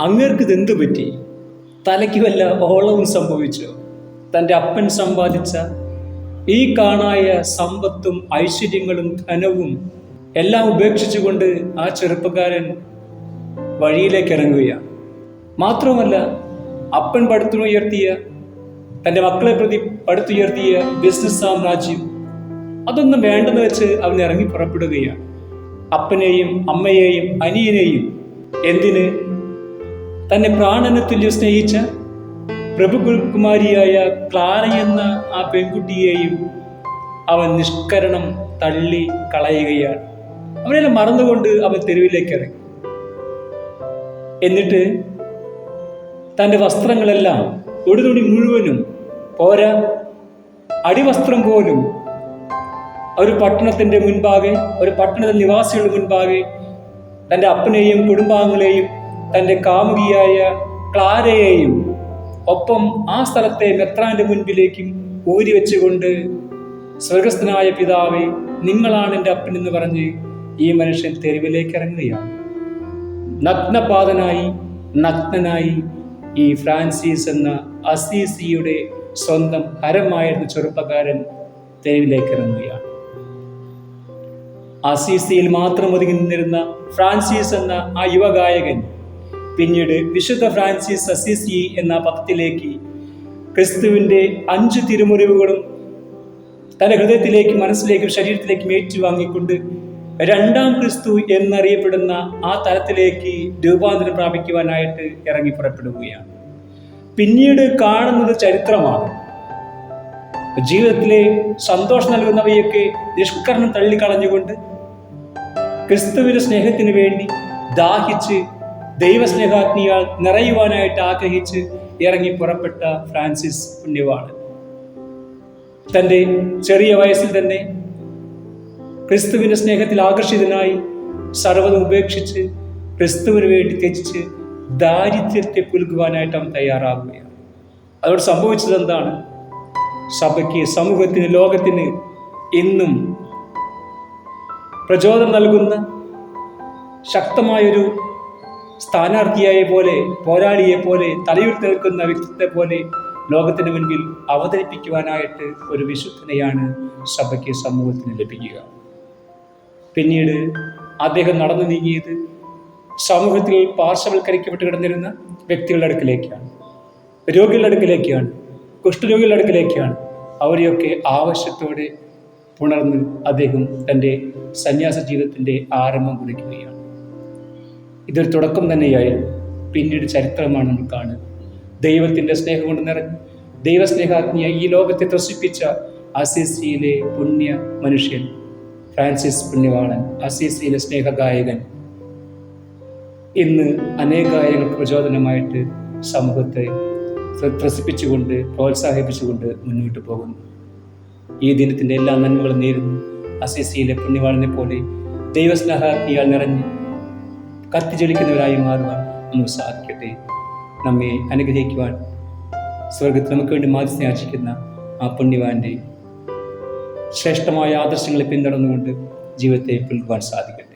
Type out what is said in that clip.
അങ്ങേർക്ക് ഇതെന്ത് പറ്റി? തലയ്ക്ക് വല്ല ഓളവും സംഭവിച്ചോ? തന്റെ അപ്പൻ സമ്പാദിച്ച ഈ കാണായ സമ്പത്തും ഐശ്വര്യങ്ങളും ധനവും എല്ലാം ഉപേക്ഷിച്ചുകൊണ്ട് ആ ചെറുപ്പക്കാരൻ വഴിയിലേക്ക് ഇറങ്ങുകയാണ് മാത്രവുമല്ല അപ്പൻ പടുത്തുയർത്തിയ തന്റെ മക്കളെ പ്രതി പടുത്തുയർത്തിയ ബിസിനസ് സാമ്രാജ്യം അതൊന്നും വേണ്ടെന്ന് വെച്ച് അവൻ ഇറങ്ങി പുറപ്പെടുകയാണ്. അപ്പനെയും അമ്മയെയും അനിയനെയും എന്തിന് തന്നെ പ്രാണന തുല്യം സ്നേഹിച്ച പ്രഭുകുമാരിയായ ക്ലാര എന്ന ആ പെൺകുട്ടിയെയും അവൻ നിഷ്കരണം തള്ളി കളയുകയാണ്. അവനെല്ലാം മറന്നുകൊണ്ട് അവൻ തെരുവിലേക്ക് ഇറങ്ങി. എന്നിട്ട് തന്റെ വസ്ത്രങ്ങളെല്ലാം ഒരു തുണി മുഴുവനും പോരാ അടിവസ്ത്രം പോലും ഒരു പട്ടണത്തിന്റെ മുൻപാകെ ഒരു പട്ടണത്തിലെ നിവാസികളുടെ മുൻപാകെ തന്റെ അപ്പനെയും കുടുംബാംഗങ്ങളെയും തന്റെ കാമുകിയായ ക്ലാരയെയും ഒപ്പം ആ സ്ഥലത്തെ മെത്രാന്റെ മുൻപിലേക്കും ഊരി വെച്ചുകൊണ്ട് സ്വർഗസ്ഥനായ പിതാവെ നിങ്ങളാണ് എന്റെ അപ്പൻ എന്ന് പറഞ്ഞ് ഈ മനുഷ്യൻ തെരുവിലേക്ക് ഇറങ്ങുകയാണ്. നഗ്നപാതനായി നഗ്നനായി ഈ ഫ്രാൻസിസ് എന്ന അസീസിയുടെ സ്വന്തം ഹരമായിരുന്ന ചെറുപ്പക്കാരൻ തെരുവിലേക്ക് ഇറങ്ങുകയാണ്. അസീസിയിൽ മാത്രം ഒതുങ്ങി നിന്നിരുന്ന ഫ്രാൻസിസ് എന്ന ആ യുവഗായകൻ പിന്നീട് വിശുദ്ധ ഫ്രാൻസിസ് അസീസി എന്ന പദത്തിലേക്ക് ക്രിസ്തുവിന്റെ അഞ്ച് തിരുമുറിവുകളും തന്റെ ഹൃദയത്തിലേക്കും മനസ്സിലേക്കും ശരീരത്തിലേക്കും ഏറ്റുവാങ്ങിക്കൊണ്ട് രണ്ടാം ക്രിസ്തു എന്നറിയപ്പെടുന്ന ആ തലത്തിലേക്ക് രൂപാന്തരം പ്രാപിക്കുവാനായിട്ട് ഇറങ്ങി പുറപ്പെടുകയാണ്. പിന്നീട് കാണുന്നത് ചരിത്രമാണ്. ജീവിതത്തിലെ സന്തോഷം നൽകുന്നവയൊക്കെ നിഷ്കരണം തള്ളിക്കളഞ്ഞുകൊണ്ട് ക്രിസ്തുവിന്റെ സ്നേഹത്തിന് വേണ്ടി ദാഹിച്ച് ദൈവസ്നേഹാഗ്നിയാൽ നിറയുവാനായിട്ട് ആഗ്രഹിച്ച് ഇറങ്ങി പുറപ്പെട്ട ഫ്രാൻസിസ് പുണ്യവാണ് തന്റെ ചെറിയ വയസ്സിൽ തന്നെ ക്രിസ്തുവിന്റെ സ്നേഹത്തിൽ ആകർഷിതനായി സർവതും ഉപേക്ഷിച്ച് ക്രിസ്തുവിന് വേണ്ടി ത്യജിച്ച് ദാരിദ്ര്യത്തെ പുലുകുവാനായിട്ട് അവൻ തയ്യാറാകുകയാണ് അതോട് സംഭവിച്ചത് എന്താണ്? സഭയ്ക്ക് സമൂഹത്തിന് ലോകത്തിന് ഇന്നും പ്രചോദനം നൽകുന്ന ശക്തമായൊരു സ്ഥാനാർത്ഥിയായ പോലെ പോരാളിയെ പോലെ തലയുർത്തി നിൽക്കുന്ന വ്യക്തിത്വത്തെ പോലെ ലോകത്തിന് മുൻപിൽ അവതരിപ്പിക്കുവാനായിട്ട് ഒരു വിശുദ്ധനെയാണ് സഭയ്ക്ക് സമൂഹത്തിന് ലഭിക്കുക. പിന്നീട് അദ്ദേഹം നടന്നു നീങ്ങിയത് സമൂഹത്തിൽ പാർശ്വവൽക്കരിക്കപ്പെട്ട് കിടന്നിരുന്ന വ്യക്തികളുടെ അടുക്കിലേക്കാണ്. രോഗികളുടെ അടുക്കിലേക്കാണ്. കുഷ്ഠരോഗികളുടെ അടുക്കിലേക്കാണ്. അവരെയൊക്കെ ആവശ്യത്തോടെ പുണർന്ന് അദ്ദേഹം തന്റെ സന്യാസ ജീവിതത്തിന്റെ ആരംഭം കുറിക്കുകയാണ്. ഇതൊരു തുടക്കം തന്നെയായിരുന്നു പിന്നീട് ചരിത്രമാണ് നമ്മൾ കാണുന്നത്. ദൈവത്തിന്റെ സ്നേഹം കൊണ്ട് നിറഞ്ഞ ദൈവസ്നേഹാഗ്നിയെ ഈ ലോകത്തെ ത്രസിപ്പിച്ച അസിസിയിലെ പുണ്യ മനുഷ്യൻ ഫ്രാൻസിസ് പുണ്യവാളൻ അസിസിയിലെ സ്നേഹഗായകൻ. ഇന്ന് അനേകായിരങ്ങൾക്ക് പ്രചോദനമായിട്ട് സമൂഹത്തെ ത്രസിപ്പിച്ചുകൊണ്ട് പ്രോത്സാഹിപ്പിച്ചുകൊണ്ട് മുന്നോട്ട് പോകുന്നു. ഈ ദിനത്തിന്റെ എല്ലാ നന്മകളും നേരുന്നു. അസിസിയിലെ പുണ്യവാളനെ പോലെ ദൈവസ്നേഹാഗ്നിയാൽ നിറഞ്ഞ് കത്തിജ്വലിക്കുന്നവരായി മാറുവാൻ നമുക്ക് സാധിക്കട്ടെ. നമ്മെ അനുഗ്രഹിക്കുവാൻ സ്വർഗത്തിൽ നമുക്ക് വേണ്ടി മാതി സ്നേഹിക്കുന്ന ആ പുണ്യവാന്റെ ശ്രേഷ്ഠമായ ആദർശങ്ങളെ പിന്തുടർന്നുകൊണ്ട് ജീവിതത്തെ പുൽകുവാൻ സാധിക്കട്ടെ.